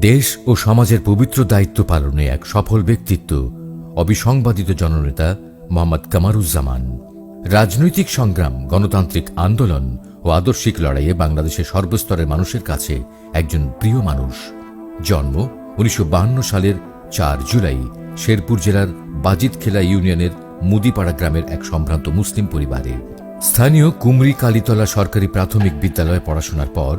দেশ ও সমাজের পবিত্র দায়িত্ব পালনে এক সফল ব্যক্তিত্ব, অবিসংবাদিত জননেতা মোহাম্মদ কামারুজ্জামান। রাজনৈতিক সংগ্রাম, গণতান্ত্রিক আন্দোলন ও আদর্শিক লড়াইয়ে বাংলাদেশের সর্বস্তরের মানুষের কাছে একজন প্রিয় মানুষ। জন্ম উনিশশো সালের চার জুলাই, শেরপুর জেলার বাজিতখেলা ইউনিয়নের মুদিপাড়া গ্রামের এক সম্ভ্রান্ত মুসলিম পরিবারে। স্থানীয় কুমরি কালীতলা সরকারি প্রাথমিক বিদ্যালয়ে পড়াশোনার পর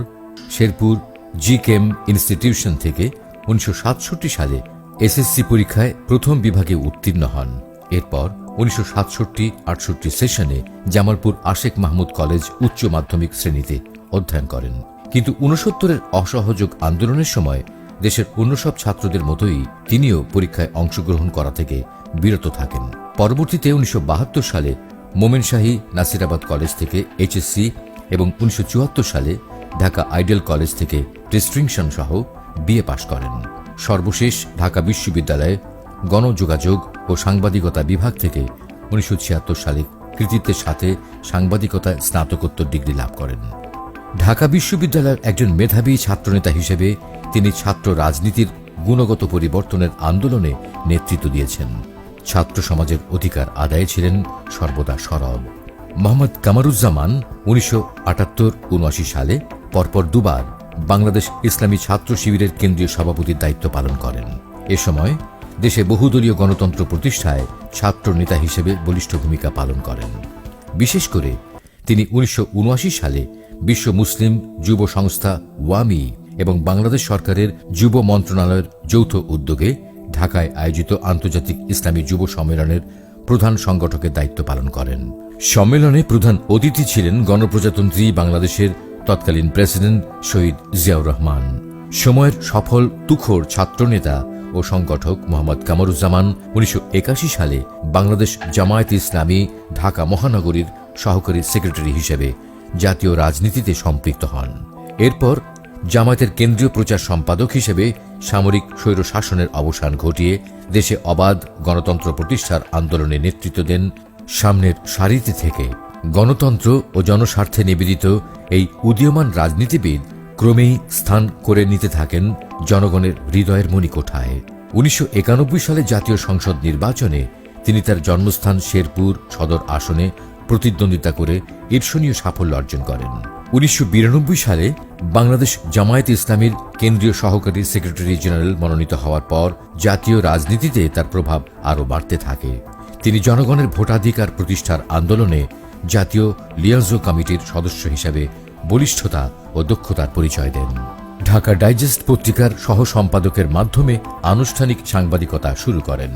শেরপুর জি কেম ইনস্টিটিউশন থেকে উনিশশো সাতষট্টি সালে এসএসসি পরীক্ষায় প্রথম বিভাগে উত্তীর্ণ হন। এরপর উনিশশো সাতষট্টি আটষট্টি সেশনে জামালপুর আশেক মাহমুদ কলেজ উচ্চ মাধ্যমিক শ্রেণীতে অধ্যয়ন করেন। কিন্তু উনসত্তরের অসহযোগ আন্দোলনের সময় দেশের অন্য সব ছাত্রদের মতোই তিনিও পরীক্ষায় অংশগ্রহণ করা থেকে বিরত থাকেন। পরবর্তীতে উনিশশো বাহাত্তর সালে মোমেন শাহী নাসিরাবাদ কলেজ থেকে এইচএসসি এবং উনিশশো চুয়াত্তর সালে ঢাকা আইডিয়াল কলেজ থেকে ডিস্ট্রিংশন সহ বিএ পাশ করেন। সর্বশেষ ঢাকা বিশ্ববিদ্যালয়ে গণযোগাযোগ ও সাংবাদিকতা বিভাগ থেকে উনিশশো ছিয়াত্তর সালে কৃতিত্বের সাথে সাংবাদিকতায় স্নাতকোত্তর ডিগ্রি লাভ করেন। ঢাকা বিশ্ববিদ্যালয়ের একজন মেধাবী ছাত্রনেতা হিসেবে তিনি ছাত্র রাজনীতির গুণগত পরিবর্তনের আন্দোলনে নেতৃত্ব দিয়েছেন। ছাত্র সমাজের অধিকার আদায়ে ছিলেন সর্বদা সরব। মোহাম্মদ কামারুজ্জামান উনিশশো আটাত্তর উনআশি সালে পরপর দুবার বাংলাদেশ ইসলামী ছাত্র শিবিরের কেন্দ্রীয় সভাপতির দায়িত্ব পালন করেন। এ সময় দেশে বহুদলীয় গণতন্ত্র প্রতিষ্ঠায় ছাত্র নেতা হিসেবে বলিষ্ঠ ভূমিকা পালন করেন। বিশেষ করে তিনি উনিশশো উনআশি সালে বিশ্ব মুসলিম যুব সংস্থা ওয়ামি এবং বাংলাদেশ সরকারের যুব মন্ত্রণালয়ের যৌথ উদ্যোগে ঢাকায় আয়োজিত আন্তর্জাতিক ইসলামী যুব সম্মেলনের প্রধান সংগঠকের দায়িত্ব পালন করেন। সম্মেলনে প্রধান অতিথি ছিলেন গণপ্রজাতন্ত্রী বাংলাদেশের তৎকালীন প্রেসিডেন্ট শহীদ জিয়াউর রহমান। সময়ের সফল, তুখোর ছাত্রনেতা ও সংগঠক মোহাম্মদ কামরুজ্জামান উনিশশো একাশি সালে বাংলাদেশ জামায়াত ইসলামী ঢাকা মহানগরীর সহকারী সেক্রেটারি হিসেবে জাতীয় রাজনীতিতে সম্পৃক্ত হন। এরপর জামায়াতের কেন্দ্রীয় প্রচার সম্পাদক হিসেবে সামরিক স্বৈরশাসনের অবসান ঘটিয়ে দেশে অবাধ গণতন্ত্র প্রতিষ্ঠার আন্দোলনে নেতৃত্ব দেন সামনের সারিতে থেকে গণতন্ত্র ও জনস্বার্থে নিবেদিত এই উদীয়মান রাজনীতিবিদ ক্রমেই স্থান করে নিতে থাকেন জনগণের হৃদয়ের মণিকোঠায়। উনিশশো একানব্বই সালে জাতীয় সংসদ নির্বাচনে তিনি তার জন্মস্থান শেরপুর সদর আসনে প্রতিদ্বন্দ্বিতা করে ঈর্ষণীয় সাফল্য অর্জন করেন। উনিশশো বিরানব্বই সালে বাংলাদেশ জামায়াত ইসলামীর কেন্দ্রীয় সহকারী সেক্রেটারি জেনারেল মনোনীত হওয়ার পর জাতীয় রাজনীতিতে তার প্রভাব আরও বাড়তে থাকে। তিনি জনগণের ভোটাধিকার প্রতিষ্ঠার আন্দোলনে জাতীয় লিয়াজো কমিটির সদস্য হিসাবে বলিষ্ঠতা ও দক্ষতার পরিচয় দেন। ঢাকা ডাইজেস্ট পত্রিকার সহ সম্পাদকের মাধ্যমে আনুষ্ঠানিক সাংবাদিকতা শুরু করেন।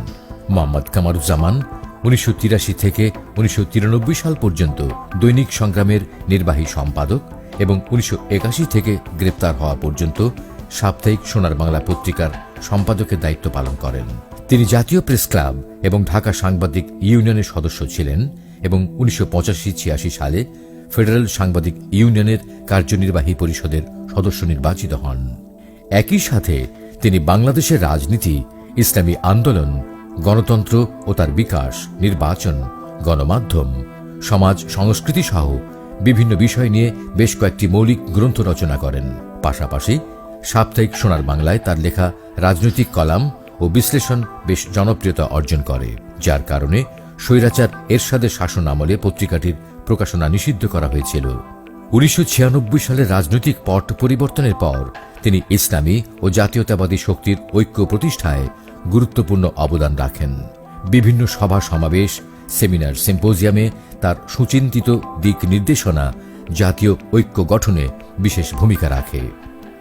মোহাম্মদ কামারুজ্জামান উনিশশো তিরাশি থেকে উনিশশো তিরানব্বই সাল পর্যন্ত দৈনিক সংগ্রামের নির্বাহী সম্পাদক এবং উনিশশো একাশি থেকে গ্রেপ্তার হওয়া পর্যন্ত সাপ্তাহিক সোনার বাংলা পত্রিকার সম্পাদকের দায়িত্ব পালন করেন। তিনি জাতীয় প্রেস ক্লাব এবং ঢাকা সাংবাদিক ইউনিয়নের সদস্য ছিলেন এবং উনিশশো ছিয়াশি সালে ফেডারেল সাংবাদিক ইউনিয়নের কার্যনির্বাহী পরিষদের সদস্য নির্বাচিত হন। একই সাথে তিনি বাংলাদেশের রাজনীতি, ইসলামী আন্দোলন, গণতন্ত্র ও তার বিকাশ, নির্বাচন, গণমাধ্যম, সমাজ সংস্কৃতি সহ বিভিন্ন বিষয় নিয়ে বেশ কয়েকটি মৌলিক গ্রন্থ রচনা করেন। পাশাপাশি সাপ্তাহিক সোনার বাংলায় তার লেখা রাজনৈতিক কলাম ও বিশ্লেষণ বেশ জনপ্রিয়তা অর্জন করে, যার কারণে স্বৈরাচার এরশাদের শাসন আমলে পত্রিকাটির প্রকাশনা নিষিদ্ধ করা হয়েছিল। উনিশশো সালের রাজনৈতিক পট পরিবর্তনের পর তিনি ইসলামী ও জাতীয়তাবাদী শক্তির ঐক্য প্রতিষ্ঠায় গুরুত্বপূর্ণ অবদান রাখেন। বিভিন্ন সভা সমাবেশ, সেমিনার সিম্পোজিয়ামে তার সুচিন্তিত দিক নির্দেশনা জাতীয় ঐক্য গঠনে বিশেষ ভূমিকা রাখে।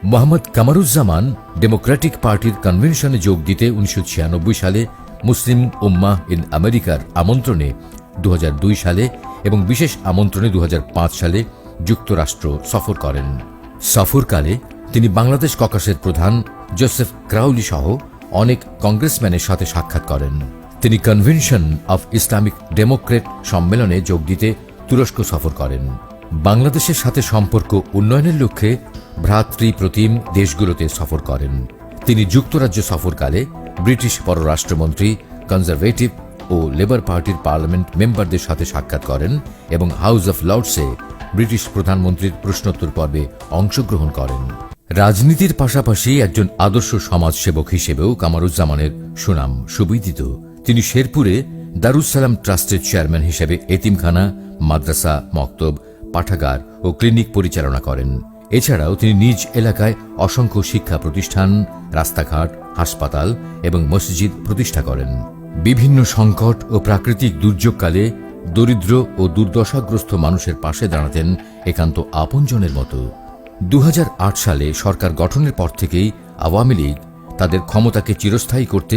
মোহাম্মদ কামারুজ্জামান ডেমোক্রেটিক পার্টির কনভেনশনে যোগ দিতে উনিশশো ছিয়ানব্বই সালে মুসলিম উম্মা ইন আমেরিকার আমন্ত্রণে দু হাজার দুই সালে এবং বিশেষ আমন্ত্রণে দু হাজার পাঁচ সালে যুক্তরাষ্ট্র সফর করেন। সফরকালে তিনি বাংলাদেশ ককাসের প্রধান জোসেফ ক্রাউলি সহ অনেক কংগ্রেসম্যানের সাথে সাক্ষাৎ করেন। তিনি কনভেনশন অফ ইসলামিক ডেমোক্রেট সম্মেলনে যোগ দিতে তুরস্ক সফর করেন। বাংলাদেশের সাথে সম্পর্ক উন্নয়নের লক্ষ্যে ভ্রাতৃপ্রতিম দেশগুলোতে সফর করেন। তিনি যুক্তরাজ্য সফরকালে ব্রিটিশ পররাষ্ট্রমন্ত্রী কনজারভেটিভ ও লেবার পার্টির পার্লামেন্ট মেম্বারদের সাথে সাক্ষাৎ করেন এবং হাউস অফ লর্ডসে ব্রিটিশ প্রধানমন্ত্রীর প্রশ্নোত্তর পর্বে অংশগ্রহণ করেন। রাজনীতির পাশাপাশি একজন আদর্শ সমাজসেবক হিসেবেও কামারুজ্জামানের সুনাম সুবিদিত। তিনি শেরপুরে দারুসালাম ট্রাস্টের চেয়ারম্যান হিসেবে এতিমখানা, মাদ্রাসা, মক্তব, পাঠাগার ও ক্লিনিক পরিচালনা করেন। এছাড়াও তিনি নিজ এলাকায় অসংখ্য শিক্ষা প্রতিষ্ঠান, রাস্তাঘাট হাসপাতাল এবং মসজিদ প্রতিষ্ঠা করেন। বিভিন্ন সংকট ও প্রাকৃতিক দুর্যোগকালে দরিদ্র ও দুর্দশাগ্রস্ত মানুষের পাশে দাঁড়াতেন একান্ত আপনজনের মতো। দু হাজার আট সালে সরকার গঠনের পর থেকেই আওয়ামী লীগ তাদের ক্ষমতাকে চিরস্থায়ী করতে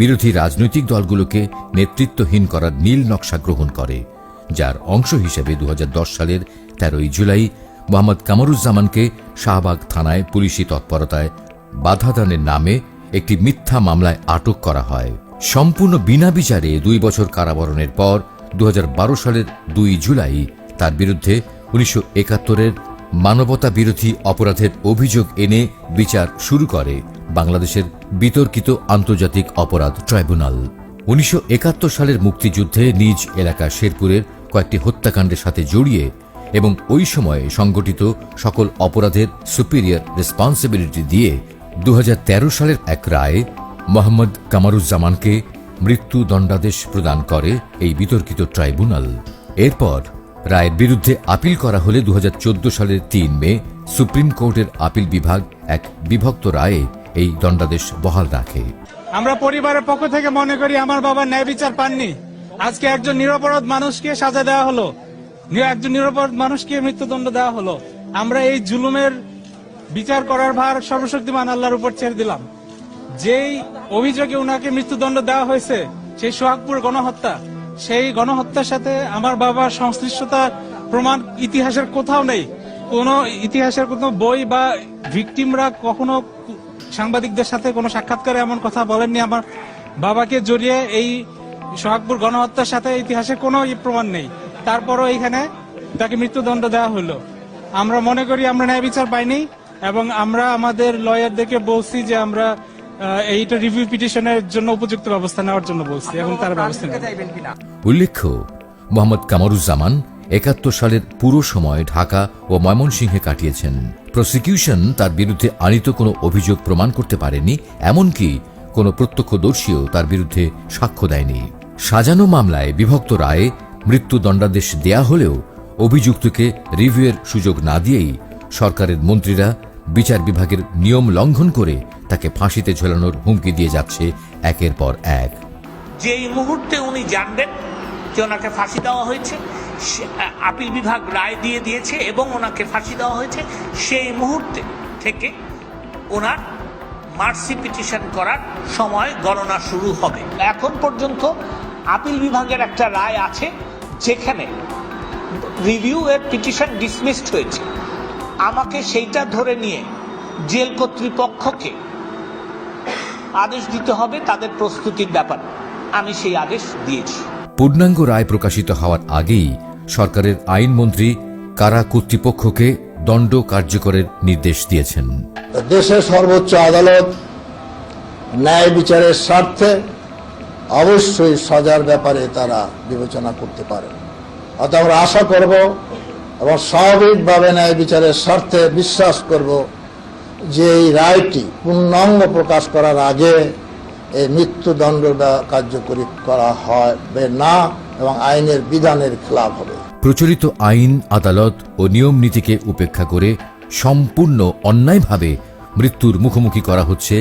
বিরোধী রাজনৈতিক দলগুলোকে নেতৃত্বহীন করার নীল নকশা গ্রহণ করে, যার অংশ হিসেবে দু হাজার দশ সালের তেরোই জুলাই মোহাম্মদ কামরুজ্জামানকে শাহবাগ থানায় পুলিশি তৎপরতায় বাধাদানের নামে একটি মিথ্যা মামলায় আটক করা হয়। সম্পূর্ণ বিনা বিচারে দুই বছর কারাবরণের পর দু হাজার বারো সালের দুই জুলাই তার বিরুদ্ধে উনিশশো একাত্তরের মানবতা বিরোধী অপরাধের অভিযোগ এনে বিচার শুরু করে বাংলাদেশের বিতর্কিত আন্তর্জাতিক অপরাধ ট্রাইব্যুনাল। উনিশশো একাত্তর সালের মুক্তিযুদ্ধে নিজ এলাকা শেরপুরের কয়েকটি হত্যাকাণ্ডের সাথে জড়িয়ে এবং ওই সময়ে সংগঠিত সকল অপরাধের সুপিরিয়র রেসপন্সিবিলিটি দিয়ে দু হাজার তেরো সালের এক রায়ে মোহাম্মদ কামারুজ্জামানকে মৃত্যু দণ্ডাদেশ প্রদান করে এই বিতর্কিত ট্রাইব্যুনাল। এরপর রায়ের বিরুদ্ধে আপিল করা হলে দুহাজার চোদ্দ সালের তিন মে সুপ্রিম কোর্টের আপিল বিভাগ এক বিভক্ত রায়ে এই দণ্ডাদেশ বহাল রাখে। আমরা পরিবারের পক্ষ থেকে মনে করি আমার বাবা ন্যায় বিচার পাননি। আজকে একজন নিরপরাধ মানুষকে সাজা দেওয়া হলো। একজন নিরপরাধ মানুষকে মৃত্যুদণ্ড দেওয়া হলো। আমরা এই জুলুমের বিচার করার ভার সর্বশক্তিমান আল্লাহর উপর ছেড়ে দিলাম। যেই অভিযোগে উনাকে মৃত্যুদণ্ড দেওয়া হয়েছে, সেই সোহাগপুর গণহত্যা, সেই গণহত্যার সাথে আমার বাবার সংশ্লিষ্টতার প্রমাণ ইতিহাসের কোথাও নেই। কোন ইতিহাসের কোনো বই বা ভিকটিমরা কখনো সাংবাদিকদের সাথে কোনো সাক্ষাৎকারে এমন কথা বলেননি। আমার বাবাকে জড়িয়ে এই সোহাগপুর গণহত্যার সাথে ইতিহাসে কোনো প্রমাণ নেই। তারপরও এখানে তাকে মৃত্যুদণ্ড দেওয়া হলো। আমরা মনে করি আমরা ন্যায় বিচার পাইনি। এবং আমরা আমাদের লয়ারদেরকে বলছি যে আমরা এইটা রিভিউ পিটিশনের জন্য উপযুক্ত ব্যবস্থা নেওয়ার জন্য বলছি এবং তার ব্যবস্থা উল্লেখ্য মোহাম্মদ কামারুজ্জামান একাত্তর সালের পুরো সময় ঢাকা ও ময়মনসিংহে কাটিয়েছেন। প্রসিকিউশন তার বিরুদ্ধে আনিত কোনো অভিযোগ প্রমাণ করতে পারেনি এমনকি কোনো প্রত্যক্ষদর্শীও তার বিরুদ্ধে সাক্ষ্য দেয়নি। সাজানো মামলায় বিভক্ত রায়ে মৃত্যুদণ্ডাদেশ দেয়া হলেও অভিযুক্তকে রিভিউয়ের সুযোগ না দিয়েই সরকারের মন্ত্রীরা বিচার বিভাগের নিয়ম লঙ্ঘন করে তাকে ফাঁসিতে ঝোলানোর হুমকি দিয়ে যাচ্ছে একের পর এক। যেই মুহূর্তে উনি জানবেন যে ওনাকে ফাঁসি দেওয়া হয়েছে আপিল বিভাগ রায় দিয়ে দিয়েছে এবং ওনাকে ফাঁসি দেওয়া হয়েছে, সেই মুহূর্তে থেকে ওনার মার্সি পিটিশন করার সময় গণনা শুরু হবে। এখন পর্যন্ত আপিল বিভাগের একটা রায় আছে, যেখানে রিভিউ এর পিটিশন ডিসমিসড হয়েছে। আমাকে সেইটা ধরে নিয়ে জেল কর্তৃপক্ষকে আদেশ দিতে হবে তাদের প্রস্তুতির ব্যাপার। আমি সেই আদেশ দিয়েছি। পূর্ণাঙ্গ রায় প্রকাশিত হওয়ার আগেই সরকারের আইনমন্ত্রী কারা কর্তৃপক্ষকে দণ্ড কার্যকরের নির্দেশ দিয়েছেন। দেশের সর্বোচ্চ আদালত ন্যায় বিচারের স্বার্থে অবশ্যই সাজার ব্যাপারে তারা বিবেচনা করতে পারে অত আমরা আশা করব এবং স্বাভাবিকভাবে ন্যায় বিচারের স্বার্থে বিশ্বাস করব যে এই রায়টি পূর্ণাঙ্গ প্রকাশ করার আগে এই মৃত্যুদণ্ড কার্যকরী করা হবে না এবং আইনের বিধানের খেলাপ হবে। প্রচলিত আইন আদালত ও নিয়ম নীতিকে উপেক্ষা করে সম্পূর্ণ অন্যায়ভাবে মৃত্যুর মুখোমুখি করা হচ্ছে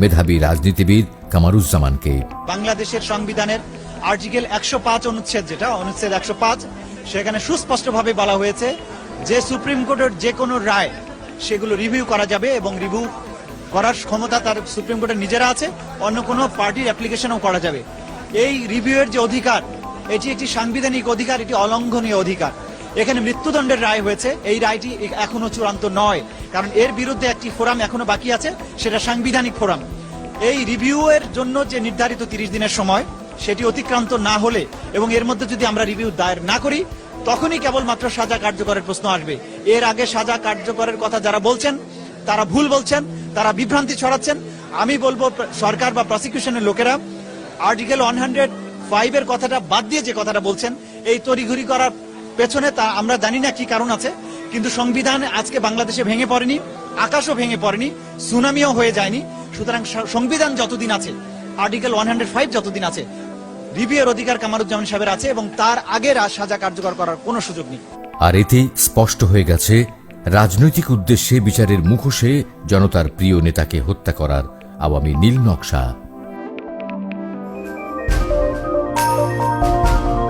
মেধাবী রাজনীতিবিদ কামারুজ্জামানকে। বাংলাদেশের সংবিধানের আর্টিকেল একশো পাঁচ অনুচ্ছেদ যেটা অনুচ্ছেদ একশো পাঁচ সেখানে সুস্পষ্টভাবে বলা হয়েছে যে সুপ্রিম কোর্টের যে কোনো রায় সেগুলো রিভিউ করা যাবে এবং রিভিউ করার ক্ষমতা তার সুপ্রিম কোর্টের নিজেরা আছে, অন্য কোনো পার্টির অ্যাপ্লিকেশনও করা যাবে। এই রিভিউয়ের যে অধিকার, এটি একটি সাংবিধানিক অধিকার, এটি অলঙ্ঘনীয় অধিকার। এখানে মৃত্যুদণ্ডের রায় হয়েছে, এই রায়টি এখনও চূড়ান্ত নয়, কারণ এর বিরুদ্ধে একটি ফোরাম এখনও বাকি আছে, সেটা সাংবিধানিক ফোরাম। এই রিভিউয়ের জন্য যে নির্ধারিত তিরিশ দিনের সময় সেটি অতিক্রান্ত না হলে এবং এর মধ্যে যদি আমরা রিভিউ দায়ের না করি, তখনই কেবলমাত্র সাজা কার্যকরের প্রশ্ন আসবে। এর আগে সাজা কার্যকরের কথা যারা বলছেন, তারা ভুল বলছেন, তারা বিভ্রান্তি ছড়াচ্ছেন। আমি বলব সরকার বা প্রসিকিউশনের লোকেরা আর্টিকেল ওয়ান হান্ড্রেড ফাইভ এর কথাটা বাদ দিয়ে যে কথাটা বলছেন, এই তড়িঘড়ি করার পেছনে তা আমরা জানি না কি কারণ আছে, কিন্তু সংবিধান আজকে বাংলাদেশে ভেঙে পড়েনি, আকাশও ভেঙে পড়েনি, সুনামিও হয়ে যায়নি। সুতরাং সংবিধান যতদিন আছে আর্টিকেল ওয়ান হান্ড্রেড ফাইভ যতদিন আছে রিভিউয়ের অধিকার কামারুজ্জামান সাহেবের আছে এবং তার আগের সাজা কার্যকর করার কোনো সুযোগ নেই। আর এতে স্পষ্ট হয়ে গেছে, রাজনৈতিক উদ্দেশ্যে বিচারের মুখোশে জনতার প্রিয় নেতাকে হত্যা করার আওয়ামী নীল নকশা।